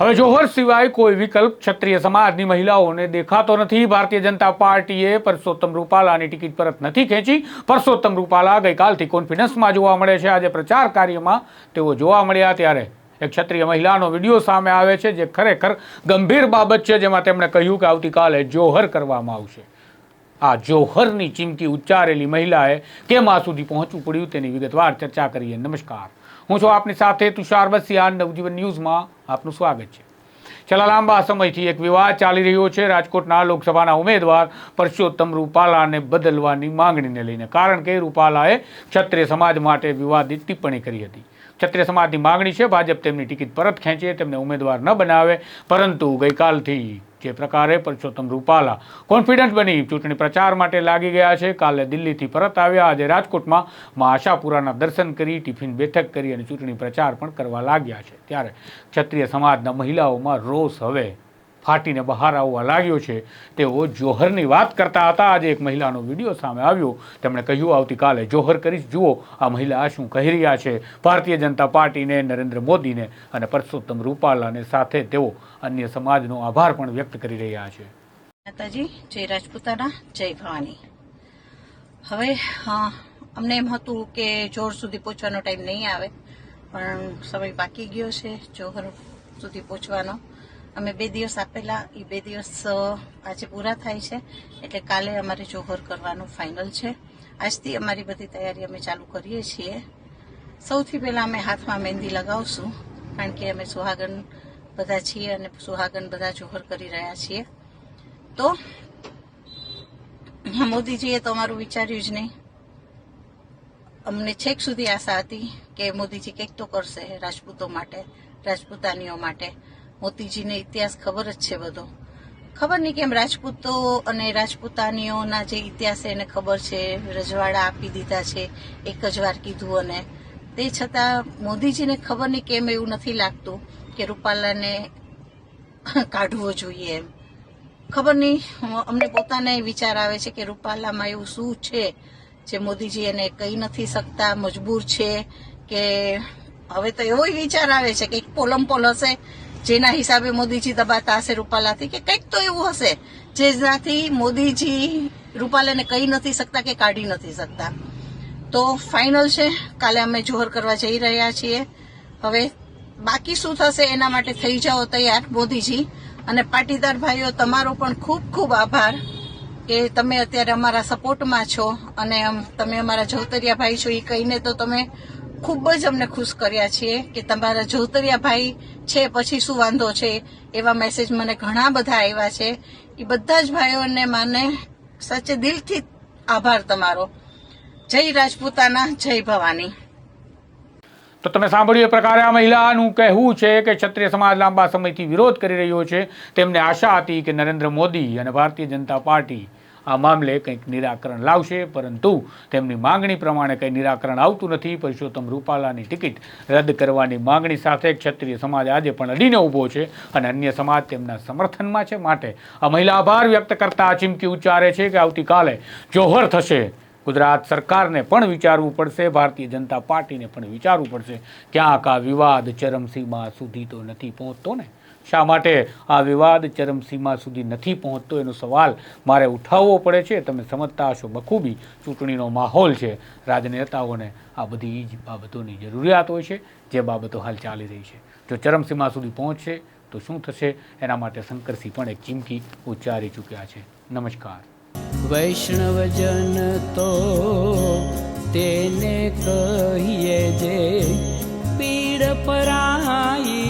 હવે જોહર સિવાય કોઈ વિકલ્પ ક્ષત્રિય સમાજની મહિલાઓને દેખાતો નથી. ભારતીય જનતા પાર્ટીએ પરસોત્તમ રૂપાલાની ટિકિટ પરત નથી ખેંચી. પરસોત્તમ રૂપાલા ગઈકાલથી કોન્ફિડન્સમાં જોવા મળે છે. આજે પ્રચાર કાર્યમાં તેઓ જોવા મળ્યા ત્યારે એક ક્ષત્રિય મહિલાનો વીડિયો સામે આવે છે, જે ખરેખર ગંભીર બાબત છે, જેમાં તેમણે કહ્યું કે આવતીકાલે જોહર કરવામાં આવશે. આ જોહરની ચીમકી ઉચ્ચારેલી મહિલાએ કેમ આ સુધી પહોંચવું પડ્યું તેની વિગતવાર ચર્ચા કરીએ. નમસ્કાર. હું છું આપની સાથે તુષાર બસિયા નવજીવન ન્યૂઝમાં આપનું સ્વાગત છે. છેલ્લા લાંબા સમયથી એક વિવાદ ચાલી રહ્યો છે. રાજકોટના લોકસભાના ઉમેદવાર પરસોત્તમ રૂપાલાને બદલવાની માંગણીને લઈને, કારણ કે રૂપાલાએ ક્ષત્રિય સમાજ માટે વિવાદિત ટિપ્પણી કરી હતી. ક્ષત્રિય સમાજની માંગણી છે. ભાજપ તેમની ટિકિટ પરત ખેંચે, તેમને ઉમેદવાર ન બનાવે, પરંતુ ગઈકાલથી જે પ્રકારે પરસોત્તમ રૂપાલા કોન્ફિડન્ટ બની ચૂંટણી પ્રચાર માટે લાગી ગયા છે. કાલે દિલ્હીથી પરત આવ્યા. આજે રાજકોટમાં મા આશાપુરાના દર્શન કરી, ટિફિન બેઠક કરી અને ચૂંટણી પ્રચાર પણ કરવા લાગ્યા છે. ત્યારે ક્ષત્રિય સમાજના મહિલાઓમાં રોષ હવે ફાટીને બહાર આવવા લાગ્યો છે. તેઓ જોહરની વાત કરતા હતા. આજે એક મહિલાનો વીડિયો સામે આવ્યો. તેમણે કહ્યું, આવતીકાલે જોહર કરીશ. જુઓ, આ મહિલા શું કહી રહ્યા છે. ભારતીય જનતા પાર્ટીને નરેન્દ્ર મોદીને અને પરસોત્તમ રૂપાલાને સાથે તેઓ અન્ય સમાજનો આભાર પણ વ્યક્ત કરી રહ્યા છે. માતાજી, જય રાજપૂતાના, જય ભવાની. હવે અમને એમ હતું કે જોર સુધી પહોંચવાનો ટાઈમ નહીં આવે, પણ સમય બાકી ગયો છે જોહર સુધી પહોંચવાનો. અમે બે દિવસ આપેલા એ બે દિવસ આજે પૂરા થાય છે. એટલે કાલે અમારે જોહર કરવાનું ફાઇનલ છે. આજથી અમારી બધી તૈયારી અમે ચાલુ કરીએ છીએ. સૌથી પહેલા અમે હાથમાં મહેંદી લગાવશું, કારણ કે અમે સુહાગન બધા છીએ અને સુહાગન બધા જોહર કરી રહ્યા છીએ. તો, મોદીજીએ તો અમારું વિચાર્યું જ નહીં. અમને છેક સુધી આશા હતી કે મોદીજી કંઈક તો કરશે રાજપૂતો માટે, રાજપૂતાનીઓ માટે. મોદીજીને ઇતિહાસ ખબર જ છે બધો. ખબર નહીં કેમ રાજપૂતો અને રાજપૂતાનીઓના જે ઇતિહાસ એને ખબર છે, રજવાડા આપી દીધા છે, એક જ વાર કીધું અને. તે છતાં મોદીજીને ખબર નહીં કેમ એવું નથી લાગતું કે રૂપાલાને કાઢવો જોઈએ એમ. ખબર નહીં, અમને પોતાને વિચાર આવે છે કે રૂપાલામાં એવું શું છે જે મોદીજી એને કહી નથી શકતા, મજબૂર છે કે હવે તો એવો વિચાર આવે છે કે એક પોલમ પોલ હશે જેના હિસાબે મોદીજી દબાતા હશે રૂપાલાથી કે કંઈક તો એવું હશે. જેનાથી મોદીજી રૂપાલાને કહી નથી શકતા કે કાઢી નથી શકતા. તો ફાઇનલ છે. કાલે અમે જોહર કરવા જઈ રહ્યા છીએ. હવે બાકી શું થશે એના માટે થઈ જાઓ તૈયાર, મોદીજી. અને પાટીદાર ભાઈઓ, તમારો પણ ખૂબ ખૂબ આભાર કે તમે અત્યારે અમારા સપોર્ટમાં છો. અને તમે અમારા જવતરિયા ભાઈ છો એ કહીને તો તમે ખૂબ જ અમને ખુશ કર્યા છીએ કે તમારા જોતરિયા ભાઈ છે, પછી શું વાંધો છે એવા મેસેજ મને ઘણા બધા આવ્યા છે. એ બધા જ ભાઈઓને મને સાચે દિલથી આભાર તમારો. જય રાજપૂતાના, જય ભવાની. તો તમે સાંભળ્યું એ પ્રકારે આ મહિલાનું કહેવું છે કે ક્ષત્રિય સમાજ લાંબા સમયથી વિરોધ કરી રહ્યો છે. તેમને આશા હતી કે નરેન્દ્ર મોદી અને ભારતીય જનતા પાર્ટી આ મામલે કંઈક નિરાકરણ લાવશે, પરંતુ તેમની માંગણી પ્રમાણે કંઈ નિરાકરણ આવતું નથી. પરસોત્તમ રૂપાલાની ટિકિટ રદ કરવાની માંગણી સાથે ક્ષત્રિય સમાજ આજે પણ અડીને ઊભો છે અને અન્ય સમાજ તેમના સમર્થનમાં છે. માટે આ મહિલા આભાર વ્યક્ત કરતા આ ચીમકી ઉચ્ચારે છે કે આવતીકાલે જોહર થશે. ગુજરાત સરકારને પણ વિચારવું પડશે, ભારતીય જનતા પાર્ટીને પણ વિચારવું પડશે. ક્યાંક આ વિવાદ ચરમસીમા સુધી તો નથી પહોંચતો ને? શા માટે આ વિવાદ ચરમસીમા સુધી નથી પહોંચતો? એનો સવાલ મારે ઉઠાવવો પડે છે. તમે સમજતા હશો, બખૂબી ચૂંટણીનો માહોલ છે. રાજનેતાઓને આ બધી જ બાબતોની જરૂરિયાત હોય છે. જે બાબતો હાલ ચાલી રહી છે. જો ચરમસીમા સુધી પહોંચશે, તો શું થશે? એના માટે શંકરસિંહ પણ એક ચીમકી ઉચ્ચારી ચૂક્યા છે. નમસ્કાર. વૈષ્ણવજન તો તેને કહીએ જે પીડ પરાઈ